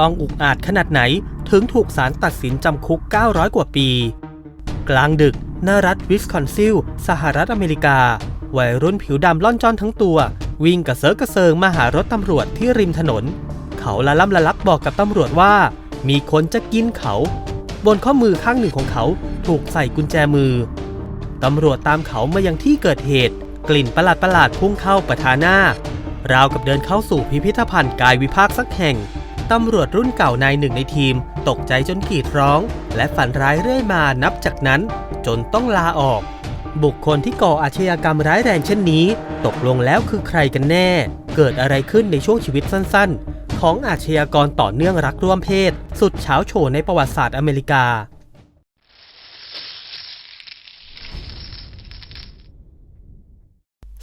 ต้องอุกอาจขนาดไหนถึงถูกศาลตัดสินจำคุก 900 กว่าปี กลางดึกณรัฐวิสคอนซิล สหรัฐอเมริกา วัยรุ่นผิวดำล่อนจอนทั้งตัว วิ่งกระเซิร์กระเซิงมาหารถตำรวจที่ริมถนน เขาละล่ำละลักบอกกับตำรวจว่า มีคนจะกินเขา บนข้อมือข้างหนึ่งของเขาถูกใส่กุญแจมือ ตำรวจตามเขามายังที่เกิดเหตุ กลิ่นประหลาดประหลาดพุ่งเข้าประทาหน้าราวกับเดินเข้าสู่พิพิธภัณฑ์กายวิภาคสักแห่ง ตำรวจรุ่นเก่านายหนึ่งในทีม ตกใจจนกรีดร้อง และฝันร้ายเรื่อยมานับจากนั้น จนต้องลาออก บุคคลที่ก่ออาชญากรรมร้ายแรงเช่นนี้ ตกลงแล้วคือใครกันแน่ เกิดอะไรขึ้นในช่วงชีวิตสั้น ๆ ของอาชญากรต่อเนื่องรักร่วมเพศ สุดเฉาโฉในประวัติศาสตร์อเมริกา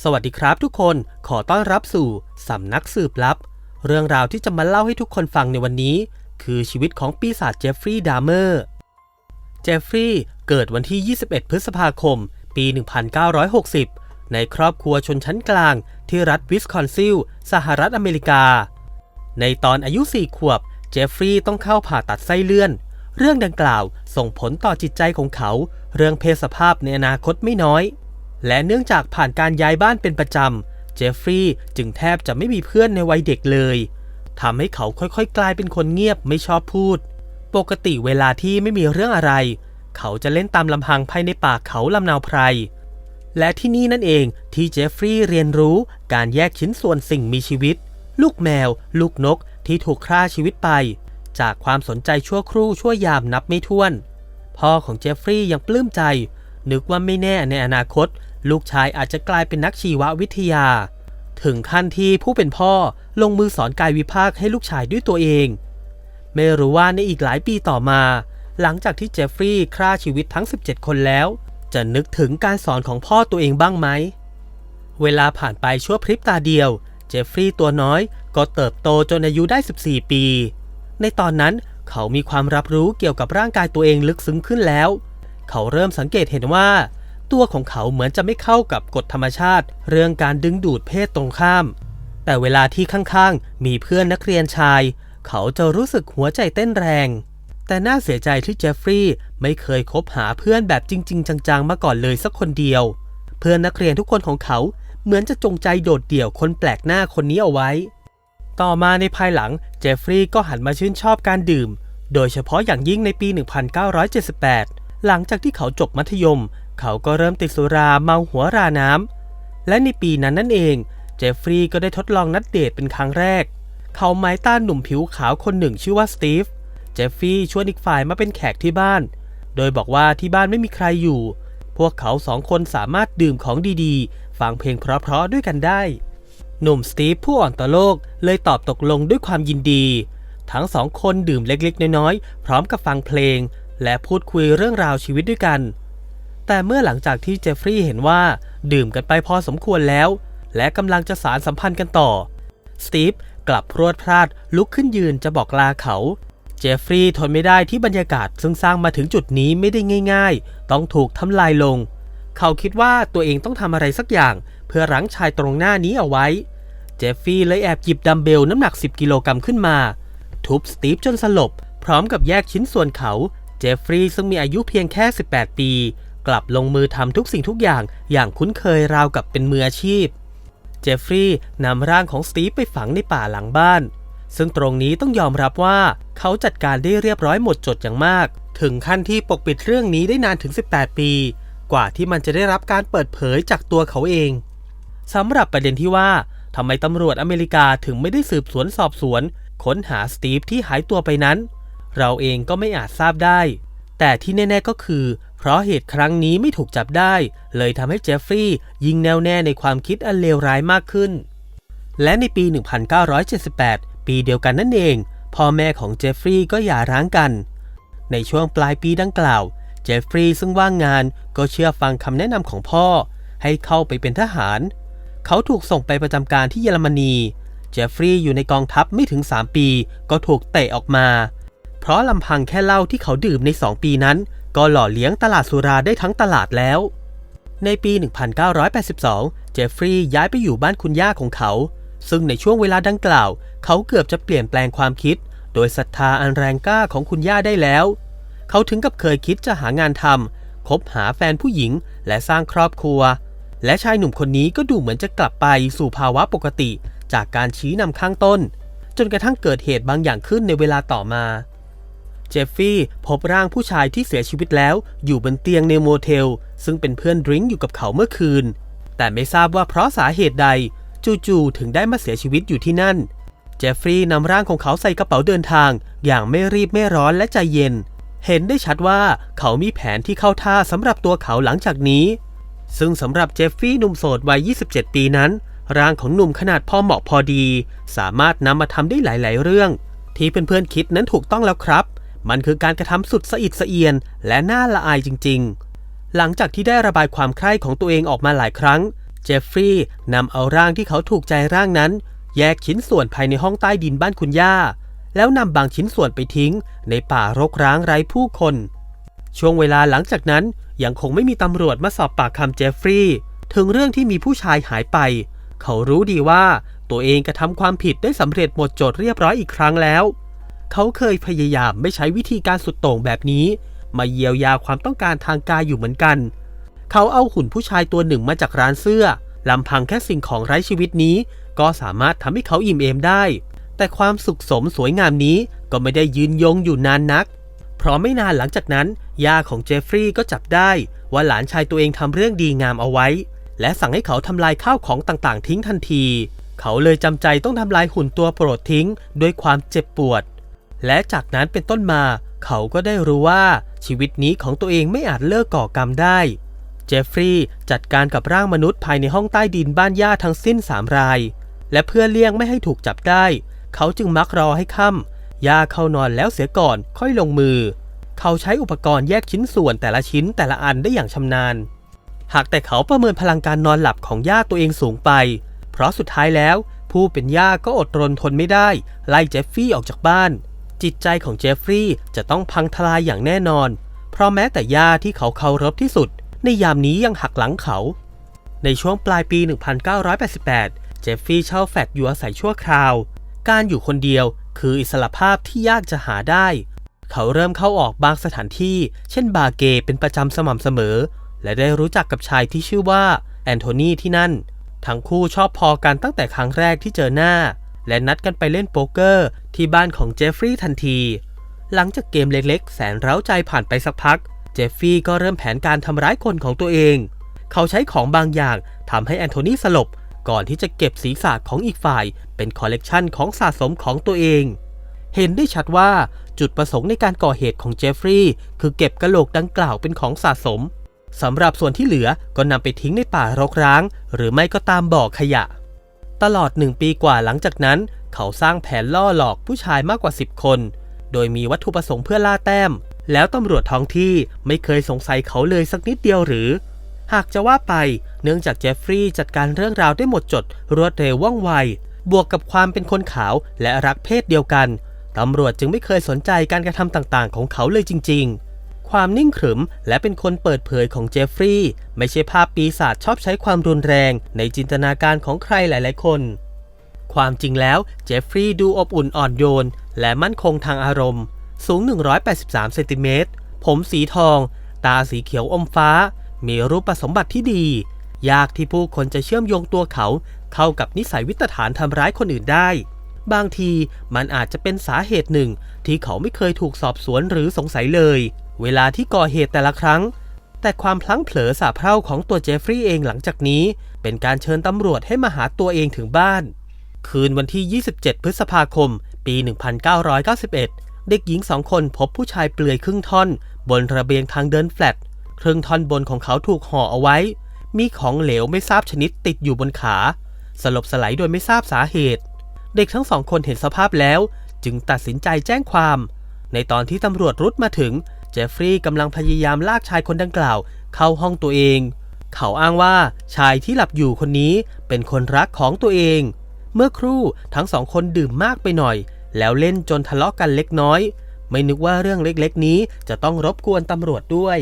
สวัสดีครับทุกคน ขอต้อนรับสู่ สำนักสืบลับ เรื่องราวที่จะมาเล่าให้ทุกคนฟังในวันนี้ คือชีวิตของปีศาจเจฟฟรีย์ดามเมอร์ เจฟฟรีย์เกิดวันที่ 21 พฤษภาคม ปี 1960 ในครอบครัวชนชั้นกลางที่รัฐวิสคอนซิล สหรัฐอเมริกา ในตอนอายุ 4 ขวบ เจฟฟรีย์ต้องเข้าผ่าตัดไส้เลื่อน เรื่องดังกล่าวส่งผลต่อจิตใจของเขา เรื่องเพศสภาพในอนาคตไม่น้อย และเนื่องจากผ่านการย้ายบ้านเป็นประจำ จฟฟรีย์จึงแทบจะไม่มีเพื่อนในวัยเด็กเลยทำให้เขาค่อยๆ กลายเป็นคนเงียบไม่ชอบพูด ปกติเวลาที่ไม่มีเรื่องอะไร เขาจะเล่นตามลำพังภายในป่าเขาลำนาวไพร และที่นี่นั่นเองที่เจฟฟรีย์เรียนรู้การแยกชิ้นส่วนสิ่งมีชีวิต ลูกแมว ลูกนกที่ถูกฆ่าชีวิตไป จากความสนใจชั่วครู่ชั่วยามนับไม่ถ้วน พ่อของเจฟฟรีย์ยังปลื้มใจ นึกว่าไม่แน่ในอนาคต ลูกชายอาจจะกลายเป็นนักชีววิทยา ถึงขั้นที่ผู้เป็นพ่อลงมือสอนกายวิภาคให้ลูกชายด้วยตัวเอง ไม่รู้ว่าในอีกหลายปีต่อมา หลังจากที่เจฟฟรีย์ฆ่าชีวิตทั้ง 17 คนแล้ว จะนึกถึงการสอนของพ่อตัวเองบ้างไหม เวลาผ่านไปชั่วพริบตาเดียว เจฟฟรีย์ตัวน้อยก็เติบโตจนอายุได้ 14 ปี ในตอนนั้นเขามีความรับรู้เกี่ยวกับร่างกายตัวเองลึกซึ้งขึ้นแล้ว เขาเริ่มสังเกตเห็นว่า ตัวของเขาเหมือนจะไม่เข้ากับกฎธรรมชาติ เรื่องการดึงดูดเพศตรงข้าม แต่เวลาที่ข้างๆ มีเพื่อนนักเรียนชาย เขาจะรู้สึกหัวใจเต้นแรง แต่น่าเสียใจที่เจฟฟรีย์ไม่เคยคบหาเพื่อนแบบจริง ๆ จังๆ มาก่อนเลยสักคนเดียว เพื่อนนักเรียนทุกคนของเขาเหมือนจะจงใจโดดเดี่ยวคนแปลกหน้าคนนี้เอาไว้ ต่อมาในภายหลังเจฟฟรีย์ก็หันมาชื่นชอบการดื่ม โดยเฉพาะอย่างยิ่งในปี 1978 หลังจากที่เขาจบมัธยม เขาก็เริ่มติดสุราเมาหัวราน้ำ และในปีนั้นนั่นเอง เจฟฟรีย์ก็ได้ทดลองนัดเดทเป็นครั้งแรก เขาไม้ต้านหนุ่มผิวขาวคนหนึ่งชื่อว่าสตีฟ เจฟฟรีย์ชวนอีกฝ่ายมาเป็นแขกที่บ้าน โดยบอกว่าที่บ้านไม่มีใครอยู่ พวกเขาสองคนสามารถดื่มของดีๆ ฟังเพลงเพราะๆด้วยกันได้ หนุ่มสตีฟผู้อ่อนต่อโลกเลยตอบตกลงด้วยความยินดี ทั้งสองคนดื่มเล็กๆ น้อยๆ พร้อมกับฟังเพลง และพูดคุยเรื่องราวชีวิตด้วยกัน แต่เมื่อหลังจากที่เจฟฟรีย์เห็นว่าดื่มกันไปพอสมควรแล้ว และกำลังจะสารสัมพันธ์กันต่อ สตีฟกลับพรวดพลาดลุกขึ้นยืนจะบอกลาเขา เจฟฟรีย์ทนไม่ได้ที่บรรยากาศซึ่งสร้างมาถึงจุดนี้ไม่ได้ง่าย ๆ ต้องถูกทำลายลง เขาคิดว่าตัวเองต้องทำอะไรสักอย่าง เพื่อรั้งชายตรงหน้านี้เอาไว้ เจฟฟี่เลยแอบหยิบดัมเบลน้ำหนัก 10 กิโลกรัมขึ้นมา ทุบสตีฟจนสลบ พร้อมกับแยกชิ้นส่วนเขา เจฟฟรีย์ซึ่งมีอายุเพียงแค่ 18 ปี กลับลงมือทำทุกสิ่งทุกอย่างอย่างคุ้นเคยราวกับเป็นมืออาชีพ เจฟฟรีย์นำร่างของสตีฟไปฝังในป่าหลังบ้าน ซึ่งตรงนี้ต้องยอมรับว่าเขาจัดการได้เรียบร้อยหมดจดอย่างมาก ถึงขั้นที่ปกปิดเรื่องนี้ได้นานถึง 18 ปี กว่าที่มันจะได้รับการเปิดเผยจากตัวเขาเองสำหรับประเด็นที่ว่าทำไมตำรวจอเมริกาถึงไม่ได้สืบสวนสอบสวน ค้นหาสตีฟที่หายตัวไปนั้น เราเองก็ไม่อาจทราบได้ แต่ที่แน่ ๆก็คือ เพราะเหตุครั้งนี้ไม่ถูกจับได้ เลยทำให้เจฟฟรีย์ยิงแนวแน่ในความคิดอันเลวร้ายมากขึ้น และในปี 1978 ปีเดียวกันนั่นเอง พ่อแม่ของเจฟฟรีย์ก็หย่าร้างกัน ในช่วงปลายปีดังกล่าว เจฟฟรีย์ซึ่งว่างงานก็เชื่อฟังคำแนะนำของพ่อ ให้เข้าไปเป็นทหาร เขาถูกส่งไปประจำการที่เยอรมนี เจฟฟรีย์อยู่ในกองทัพไม่ถึง 3 ปี ก็ถูกเตะออกมา เพราะลำพังแค่เหล้าที่เขาดื่มใน 2 ปีนั้น ก็หล่อเลี้ยงตลาดสุราได้ทั้งตลาดแล้ว ในปี 1982 เจฟฟรีย์ย้ายไปอยู่บ้านคุณย่าของเขา ซึ่งในช่วงเวลาดังกล่าว เขาเกือบจะเปลี่ยนแปลงความคิด โดยศรัทธาอันแรงกล้าของคุณย่าได้แล้ว เขาถึงกับเคยคิดจะหางานทำคบหาแฟนผู้หญิงและสร้างครอบครัว และชายหนุ่มคนนี้ก็ดูเหมือนจะกลับไปสู่ภาวะปกติ จากการชี้นำข้างต้น จนกระทั่งเกิดเหตุบางอย่างขึ้นในเวลาต่อมา เจฟฟี่พบร่างผู้ชายที่เสียชีวิตแล้ว อยู่บนเตียงในโมเทล ซึ่งเป็นเพื่อนดริงก์อยู่กับเขาเมื่อคืน แต่ไม่ทราบว่าเพราะสาเหตุใด จู่ๆถึงได้มาเสียชีวิตอยู่ที่นั่น เจฟฟรีย์นำร่างของเขาใส่กระเป๋าเดินทาง อย่างไม่รีบไม่ร้อนและใจเย็น เห็นได้ชัดว่าเขามีแผนที่เข้าท่าสำหรับตัวเขาหลังจากนี้ ซึ่งสำหรับเจฟฟี่หนุ่มโสดวัย 27 ปีนั้น ร่างของหนุ่มขนาดพอเหมาะพอดี สามารถนำมาทำได้หลาย ๆ เรื่อง ที่เพื่อนๆคิดนั้นถูกต้องแล้วครับ มันคือการกระทำสุดสะอิดสะเอียน และน่าละอายจริง ๆ หลังจากที่ได้ระบายความใคร่ของตัวเองออกมาหลายครั้ง เจฟฟรีย์นำเอาร่างที่เขาถูกใจร่างนั้น แยกชิ้นส่วนภายในห้องใต้ดินบ้านคุณย่า แล้วนำบางชิ้นส่วนไปทิ้ง ในป่ารกร้างไร้ผู้คน ช่วงเวลาหลังจากนั้นยังคงไม่มีตำรวจมาสอบปากคำเจฟฟรีย์ถึงเรื่องที่มีผู้ชายหายไป เขารู้ดีว่าตัวเองกระทำความผิดได้สำเร็จหมดโจทย์เรียบร้อยอีกครั้งแล้ว เขาเคยพยายามไม่ใช้วิธีการสุดโต่งแบบนี้ มาเยียวยาความต้องการทางกายอยู่เหมือนกัน เขาเอาหุ่นผู้ชายตัวหนึ่งมาจากร้านเสื้อลำพังแค่สิ่งของไร้ชีวิตนี้ ก็สามารถทำให้เขาอิ่มเอมได้ แต่ความสุขสมสวยงามนี้ก็ไม่ได้ยืนยงอยู่นานนัก เพราะไม่นานหลังจากนั้นย่าของเจฟฟรีย์ก็จับได้ว่าหลานชายตัวเองทำเรื่องดีงามเอาไว้ และสั่งให้เขาทำลายข้าวของต่างๆ ทิ้งทันที เขาเลยจำใจต้องทำลายหุ่นตัวโปรดทิ้งด้วยความเจ็บปวด และจากนั้นเป็นต้นมาเขาก็ได้รู้ว่าชีวิตนี้ของตัวเองไม่อาจเลิกก่อกรรมได้ เจฟฟรีย์จัดการกับร่างมนุษย์ภายในห้องใต้ดินบ้านย่าทั้งสิ้นสามราย และเพื่อเลี่ยงไม่ให้ถูกจับได้ เขาจึงมักรอให้ค่ำย่าเข้านอนแล้วเสียก่อนค่อยลงมือ เขาใช้อุปกรณ์แยกชิ้นส่วนแต่ละชิ้นแต่ละอันได้อย่างชำนาญ หากแต่เขาประเมินพลังการนอนหลับของย่าตัวเองสูงไป เพราะสุดท้ายแล้ว ผู้เป็นย่าก็อดรนทนไม่ได้ ไล่เจฟฟี่ออกจากบ้าน จิตใจของเจฟฟรีย์จะต้องพังทลายอย่างแน่นอน เพราะแม้แต่ย่าที่เขาเคารพที่สุด ในยามนี้ยังหักหลังเขา ในช่วงปลายปี 1988 เจฟฟี่เช่าแฟลตอยู่อาศัยชั่วคราว การอยู่คนเดียวคืออิสระภาพที่ยากจะหาได้ เขาเริ่มเข้าออกบางสถานที่ เช่นบาร์เกเป็นประจำสม่ำเสมอ และได้รู้จักกับชายที่ชื่อว่าแอนโทนีที่นั่น ทั้งคู่ชอบพอกันตั้งแต่ครั้งแรกที่เจอหน้า และนัดกันไปเล่นโป๊กเกอร์ที่บ้านของเจฟฟรีย์ทันที หลังจากเกมเล็กๆ แสนเร้าใจผ่านไปสักพัก เจฟฟี่ก็เริ่มแผนการทำร้ายคนของตัวเอง เขาใช้ของบางอย่างทำให้แอนโทนีสลบ ก่อนที่จะเก็บศีรษะของอีกฝ่าย เป็นคอลเลกชันของสะสมของตัวเอง เห็นได้ชัดว่าจุดประสงค์ในการก่อเหตุของเจฟฟรีย์คือเก็บกระโหลกดังกล่าวเป็นของสะสมสำหรับส่วนที่เหลือก็นำไปทิ้งในป่ารกร้าง หรือไม่ก็ตามบ่อขยะ ตลอดหนึ่งปีกว่าหลังจากนั้น เขาสร้างแผนล่อหลอกผู้ชายมากกว่า 10 คน โดยมีวัตถุประสงค์เพื่อล่าแต้ม แล้วตำรวจท้องที่ไม่เคยสงสัยเขาเลยสักนิดเดียวหรือ หากจะว่าไปเนื่องจากเจฟฟรีย์จัดการเรื่องราวได้หมดจด รวดเร็วว่องไว บวกกับความเป็นคนขาวและรักเพศเดียวกันตำรวจจึงไม่เคยสนใจการกระทำต่างๆ ของเขาเลยจริง ๆ ความนิ่งขรึม และเป็นคนเปิดเผยของเจฟฟรีย์ไม่ใช่ภาพปีศาจชอบใช้ความรุนแรง ในจินตนาการของใครหลาย ๆ คน ความจริงแล้วเจฟฟรีย์ดูอบอุ่นอ่อนโยน และมั่นคงทางอารมณ์ สูง 183เซนติเมตรผมสีทอง ตาสีเขียวอมฟ้า มีรูปสมบัติที่ดี ยากที่ผู้คนจะเชื่อมโยงตัวเขา เข้ากับนิสัยวิตฐานทำร้ายคนอื่นได้บางทีมันอาจจะเป็นสาเหตุหนึ่งที่เขาไม่เคยถูกสอบสวนหรือสงสัยเลย เวลาที่ก่อเหตุแต่ละครั้ง แต่ความพลั้งเผลอสาเพร่าของตัวเจฟฟรีย์เองหลังจากนี้ เป็นการเชิญตำรวจให้มาหาตัวเองถึงบ้าน คืนวันที่ 27 พฤษภาคม ปี 1991 เด็กหญิงสองคนพบผู้ชายเปลือยครึ่งท่อน บนระเบียงทางเดินแฟลตครึ่งท่อนบนของเขาถูกห่อเอาไว้ มีของเหลวไม่ทราบชนิดติดอยู่บนขา สลบสลายโดยไม่ทราบสาเหตุ เด็กทั้งสองคนเห็นสภาพแล้ว จึงตัดสินใจแจ้งความ ในตอนที่ตำรวจรุดมาถึง เจฟฟรีย์กำลังพยายามลากชายคนดังกล่าว เข้าห้องตัวเอง เขาอ้างว่าชายที่หลับอยู่คนนี้เป็นคนรักของตัวเอง เมื่อครู่ทั้งสองคนดื่มมากไปหน่อย แล้วเล่นจนทะเลาะกันเล็กน้อย ไม่นึกว่าเรื่องเล็กๆ นี้จะต้องรบกวนตำรวจด้วย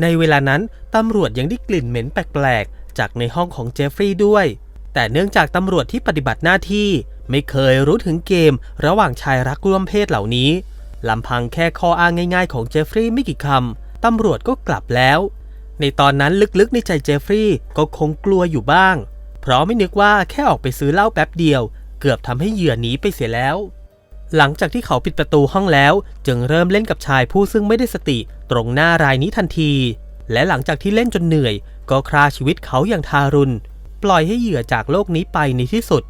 ในเวลานั้นตำรวจยังได้กลิ่นเหม็นแปลกๆ จากในห้องของเจฟฟรีย์ด้วยแต่เนื่องจากตำรวจที่ปฏิบัติหน้าที่ ไม่เคยรู้ถึงเกมระหว่างชายรักร่วมเพศเหล่านี้ ลำพังแค่ข้ออ้างง่ายๆของเจฟฟรีย์ไม่กี่คำตำรวจก็กลับแล้ว ในตอนนั้นลึกๆในใจเจฟฟรีย์ก็คงกลัวอยู่บ้าง เพราะไม่นึกว่าแค่ออกไปซื้อเหล้าแป๊บเดียว เกือบทำให้เหยื่อหนีไปเสียแล้ว หลังจากที่เขาปิดประตูห้องแล้ว จึงเริ่มเล่นกับชายผู้ซึ่งไม่ได้สติ ตรงหน้ารายนี้ทันที และหลังจากที่เล่นจนเหนื่อย ก็ฆ่าชีวิตเขาอย่างทารุณ ปล่อยให้เหยื่อจากโลกนี้ไปในที่สุด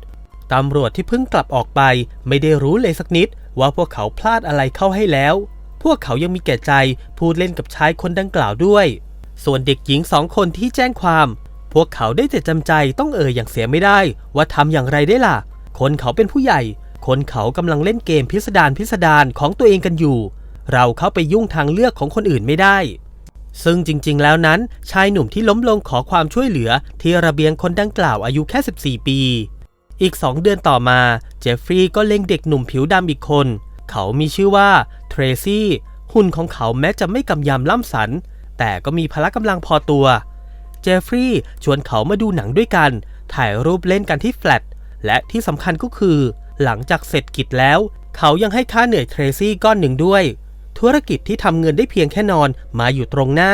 ตำรวจที่เพิ่งกลับออกไปไม่ได้รู้เลยสักนิด ว่าพวกเขาพลาดอะไรเข้าให้แล้ว พวกเขายังมีแก่ใจพูดเล่นกับชายคนดังกล่าวด้วย ส่วนเด็กหญิงสองคนที่แจ้งความ พวกเขาได้แต่จำใจต้องเอ่ยอย่างเสียไม่ได้ ว่าทำอย่างไรได้ล่ะ คนเขาเป็นผู้ใหญ่ คนเขากำลังเล่นเกมพิสดารพิสดารของตัวเองกันอยู่ เราเข้าไปยุ่งทางเลือกของคนอื่นไม่ได้ซึ่งจริงๆ แล้วนั้นชายหนุ่มที่ล้มลงขอความช่วยเหลือที่ระเบียงคนดังกล่าวอายุแค่ 14 ปี อีก 2 เดือนต่อมา เจฟฟรีย์ก็เล็งเด็กหนุ่มผิวดำอีกคน เขามีชื่อว่าเทรซี่หุ่นของเขาแม้จะไม่กำยำล่ำสัน แต่ก็มีพละกำลังพอตัว เจฟฟรีย์ชวนเขามาดูหนังด้วยกัน ถ่ายรูปเล่นกันที่แฟลต และที่สำคัญก็คือ หลังจากเสร็จกิจแล้ว เขายังให้ค่าเหนื่อยเทรซี่ก้อนหนึ่งด้วย ธุรกิจที่ทำเงินได้เพียงแค่นอนมาอยู่ตรงหน้า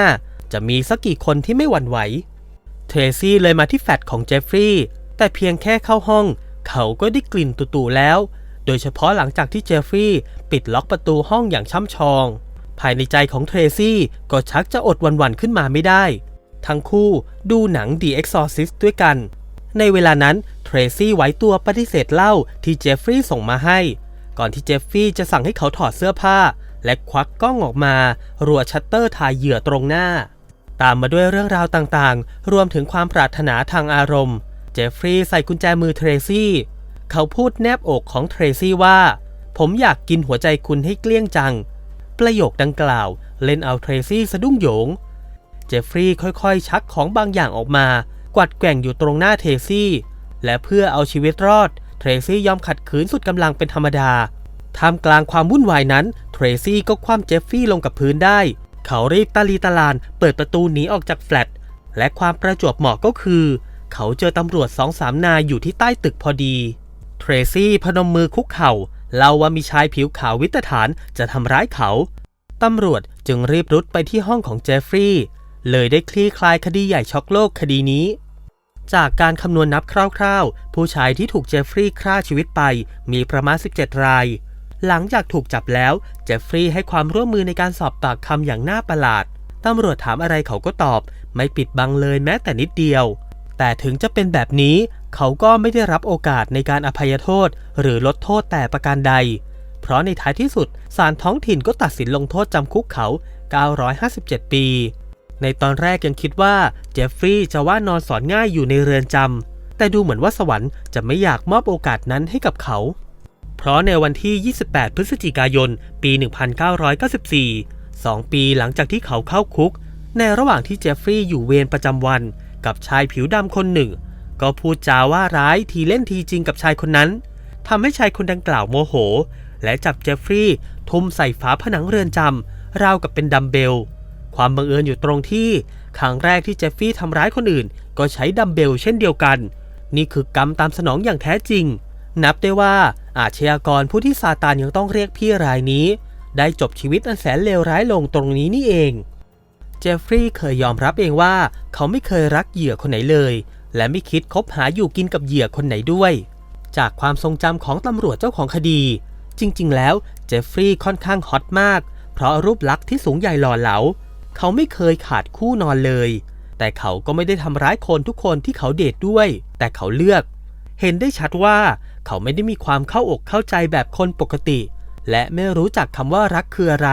จะมีสักกี่คนที่ไม่หวั่นไหว เทรซี่เลยมาที่แฟลตของเจฟฟรีย์ แต่เพียงแค่เข้าห้อง เขาก็ได้กลิ่นตุ่ๆแล้ว โดยเฉพาะหลังจากที่เจฟฟรีย์ปิดล็อกประตูห้องอย่างช่ำชอง ภายในใจของเทรซี่ก็ชักจะอดหวันขึ้นมาไม่ได้ ทั้งคู่ดูหนัง The Exorcist ด้วยกัน ในเวลานั้นเทรซี่ไว้ตัวปฏิเสธเหล้าที่เจฟฟรีย์ส่งมาให้ ก่อนที่เจฟฟรีย์จะสั่งให้เขาถอดเสื้อผ้า และควักกล้องออกมา รัวชัตเตอร์ถ่ายเหยื่อตรงหน้า ตามมาด้วยเรื่องราวต่างๆ รวมถึงความปรารถนาทางอารมณ์ เจฟฟรีย์ใส่กุญแจมือเทรซี่ เขาพูดแนบอกของเทรซี่ว่า ผมอยากกินหัวใจคุณให้เกลี้ยงจัง ประโยคดังกล่าว เล่นเอาเทรซี่สะดุ้งโหยง เจฟฟรีย์ค่อยๆ ชักของบางอย่างออกมา กวัดแกว่งอยู่ตรงหน้าเทรซี่ และเพื่อเอาชีวิตรอด เทรซี่ยอมขัดขืนสุดกำลังเป็นธรรมดาท่ามกลางความวุ่นวายนั้น เทรซี่ก็คว่ำเจฟฟี่ลงกับพื้นได้ เขารีบตาลีตาลาน เปิดประตูหนีออกจากแฟลต และความประจวบเหมาะก็คือ เขาเจอตำรวจสองสามนายอยู่ที่ใต้ตึกพอดี เทรซี่พนมมือคุกเข่าเล่าว่ามีชายผิวขาววิตฐานจะทำร้ายเขา ตำรวจจึงรีบรุดไปที่ห้องของเจฟฟรีย์เลยได้คลี่คลายคดีใหญ่ช็อกโลกคดีนี้ จากการคำนวณนับคร่าวๆ ผู้ชายที่ถูกเจฟฟรีย์ฆ่าชีวิตไปมีประมาณ 17 ราย หลังจากถูกจับแล้ว เจฟฟรีย์ให้ความร่วมมือในการสอบปากคำอย่างน่าประหลาด ตำรวจถามอะไรเขาก็ตอบ ไม่ปิดบังเลยแม้แต่นิดเดียว แต่ถึงจะเป็นแบบนี้ เขาก็ไม่ได้รับโอกาสในการอภัยโทษ หรือลดโทษแต่ประการใด เพราะในท้ายที่สุดศาลท้องถิ่นก็ตัดสินลงโทษจำคุกเขา 957 ปี ในตอนแรกยังคิดว่าเจฟฟรีย์จะว่านอนสอนง่ายอยู่ในเรือนจำแต่ดูเหมือนว่าสวรรค์จะไม่อยากมอบโอกาสนั้นให้กับเขาเพราะในวันที่ 28 พฤศจิกายน ปี 1994สองปีหลังจากที่เขาเข้าคุก ในระหว่างที่เจฟฟรีย์อยู่เวรประจำวัน กับชายผิวดำคนหนึ่ง ก็พูดจาว่าร้ายทีเล่นทีจริงกับชายคนนั้นทำให้ชายคนดังกล่าวโมโห และจับเจฟฟรีย์ทุ่มใส่ฝาผนังเรือนจำราวกับเป็นดัมเบล ความบังเอิญอยู่ตรงที่ครั้งแรกที่เจฟฟี่ทำร้ายคนอื่น ก็ใช้ดัมเบลเช่นเดียวกัน นี่คือกรรมตามสนองอย่างแท้จริง นับได้ว่าอาชญากรผู้ที่ซาตานยังต้องเรียกพี่รายนี้ ได้จบชีวิตอันแสนเลวร้ายลงตรงนี้นี่เอง จฟฟรีย์เคยยอมรับเองว่าเขาไม่เคยรักเหยื่อคนไหนเลย และไม่คิดคบหาอยู่กินกับเหยื่อคนไหนด้วย จากความทรงจำของตำรวจเจ้าของคดี จริง ๆ แล้วเจฟฟรีย์ค่อนข้างฮอตมาก เพราะรูปลักษณ์ที่สูงใหญ่หล่อเหลา เขาไม่เคยขาดคู่นอนเลย แต่เขาก็ไม่ได้ทำร้ายคนทุกคนที่เขาเดทด้วย แต่เขาเลือก เห็นได้ชัดว่าเขาไม่ได้มีความเข้าอกเข้าใจแบบคนปกติ และไม่รู้จักคำว่ารักคืออะไร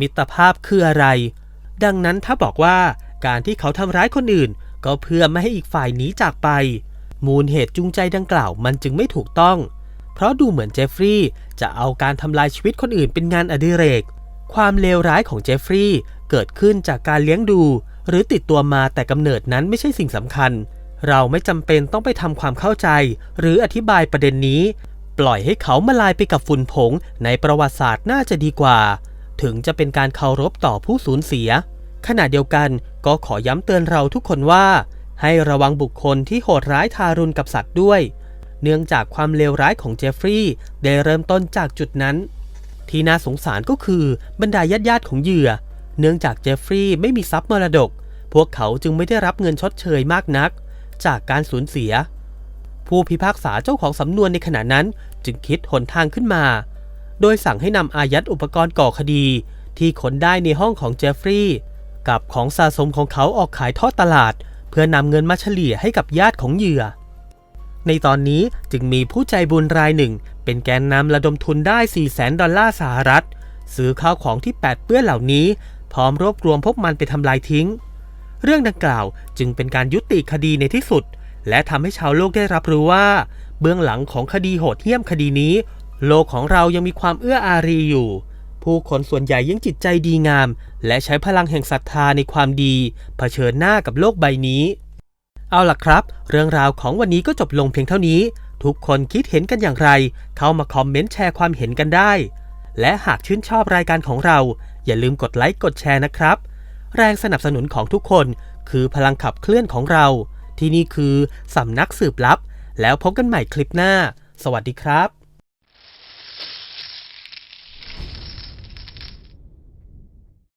มิตรภาพคืออะไร ดังนั้นถ้าบอกว่าการที่เขาทำร้ายคนอื่น ก็เพื่อไม่ให้อีกฝ่ายหนีจากไป มูลเหตุจูงใจดังกล่าวมันจึงไม่ถูกต้อง เพราะดูเหมือนเจฟฟรีย์จะเอาการทำลายชีวิตคนอื่นเป็นงานอดิเรก ความเลวร้ายของเจฟฟรีย์เกิดขึ้นจากการเลี้ยงดู หรือติดตัวมาแต่กำเนิดนั้นไม่ใช่สิ่งสำคัญ เราไม่จำเป็นต้องไปทำความเข้าใจ หรืออธิบายประเด็นนี้ ปล่อยให้เขามาลายไปกับฝุ่นผงในประวัติศาสตร์น่าจะดีกว่า ถึงจะเป็นการเคารพต่อผู้สูญเสีย ขณะเดียวกันก็ขอย้ำเตือนเราทุกคนว่า ให้ระวังบุคคลที่โหดร้ายทารุณกับสัตว์ด้วย เนื่องจากความเลวร้ายของเจฟฟรีย์ได้เริ่มต้นจากจุดนั้น ที่น่าสงสารก็คือบรรดาญาติญาติของเหยื่อ เนื่องจากเจฟฟรีย์ไม่มีทรัพย์มรดก พวกเขาจึงไม่ได้รับเงินชดเชยมากนัก จากการสูญเสีย ผู้พิพากษาเจ้าของสำนวนในขณะนั้นจึงคิดหนทางขึ้นมา โดยสั่งให้นำอายัดอุปกรณ์ก่อคดี ที่ขนได้ในห้องของเจฟฟรีย์ กับของสะสมของเขาออกขายทอดตลาด เพื่อนำเงินมาเฉลี่ยให้กับญาติของเหยื่อ ในตอนนี้จึงมีผู้ใจบุญรายหนึ่ง เป็นแกนนำระดมทุนได้ 4 0 0แสนดอลลาร์สหรัฐ ซื้อข้าวของที่แปดเปื้อนเหล่านี้ พร้อมรวบรวมพวกมันไปทำลายทิ้ง เรื่องดังกล่าวจึงเป็นการยุติคดีในที่สุด และทำให้ชาวโลกได้รับรู้ว่า เบื้องหลังของคดีโหดเหี้ยมคดีนี้ โลกของเรายังมีความเอื้ออารีอยู่ ผู้คนส่วนใหญ่ยังจิตใจดีงาม และใช้พลังแห่งศรัทธาในความดีเผชิญหน้ากับโลกใบนี้ เอาล่ะครับ เรื่องราวของวันนี้ก็จบลงเพียงเท่านี้ ทุกคนคิดเห็นกันอย่างไร เข้ามาคอมเมนต์แชร์ความเห็นกันได้ และหากชื่นชอบรายการของเรา อย่าลืมกดไลค์กดแชร์นะครับ แรงสนับสนุนของทุกคนคือพลังขับเคลื่อนของเรา ที่นี่คือสำนักสืบลับ แล้วพบกันใหม่คลิปหน้า สวัสดีครับ